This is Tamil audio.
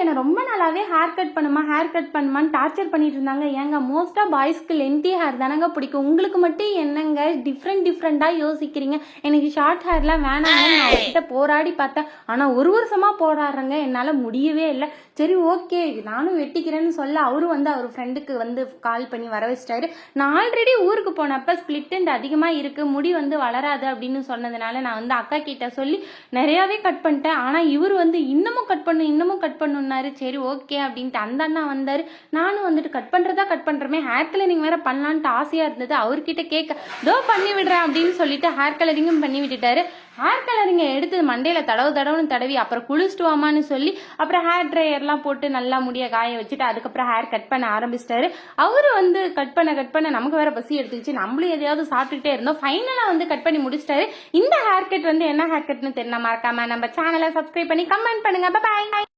என்னை ரொம்ப நாளாவே ஹேர் கட் பண்ணுமா ஹேர் கட் பண்ணுமான்னு டார்ச்சர் பண்ணிட்டு இருந்தாங்க. ஏங்க மோஸ்ட்டாக பாய்ஸ்க்கு லென்த்தி ஹேர் தானங்க பிடிக்கும். உங்களுக்கு மட்டும் என்னங்க டிஃப்ரெண்ட் டிஃப்ரெண்ட்டாக யோசிக்கிறீங்க? எனக்கு ஷார்ட் ஹேர்லாம் வேணாம் நான் அவர்கிட்ட போராடி பார்த்தேன். ஆனால் ஒரு வருஷமாக போராடுறேங்க. என்னால் முடியவே இல்லை. சரி ஓகே நானும் வெட்டிக்கிறேன்னு சொல்ல அவரும் வந்து அவர் ஃப்ரெண்டுக்கு வந்து கால் பண்ணி வர வச்சிட்டாரு. நான் ஆல்ரெடி ஊருக்கு போனப்ப ஸ்பிளிட் அண்ட் அதிகமாக இருக்குது முடி வந்து வளராது அப்படின்னு சொன்னதுனால நான் வந்து அக்கா கிட்ட சொல்லி நிறையாவே கட் பண்ணிட்டேன். ஆனால் இவர் வந்து இன்னமும் கட் பண்ணும் இன்னமும் கட் பண்ணுன்னாரு சரி ஓகே அப்படின்ட்டு அந்த அண்ணா வந்தார். நானும் வந்துட்டு கட் பண்ணுறதா கட் பண்ணுறமே ஹேர் கலரிங் வேற பண்ணலான்ட்டு ஆசையாக இருந்தது. அவர்கிட்ட கேட்க தோ பண்ணி விடுறேன் அப்படின்னு சொல்லிட்டு ஹேர் கலரிங்கும் பண்ணி விட்டுட்டாரு. ஹேர் கலரிங்கை எடுத்து மண்டையில் தடவு தடவுன்னு தடவி அப்புறம் குளிச்சுட்டு வாமான்னு சொல்லி அப்புறம் ஹேர் ட்ரையர்லாம் போட்டு நல்லா முடிய காய வச்சுட்டு அதுக்கப்புறம் ஹேர் கட் பண்ண ஆரம்பிச்சிட்டாரு. அவரு வந்து கட் பண்ண கட் பண்ண நமக்கு வேற பசி எடுத்துக்கிச்சு. நம்மளும் எதையாவது சாப்பிட்டுட்டே இருந்தோம். ஃபைனலாக வந்து கட் பண்ணி முடிச்சிட்டாரு. இந்த ஹேர் கட் வந்து என்ன ஹேர் கட்னு தெரியல மறக்காம நம்ம சேனலை சப்ஸ்கிரைப் பண்ணி கமெண்ட் பண்ணுங்க. பாய்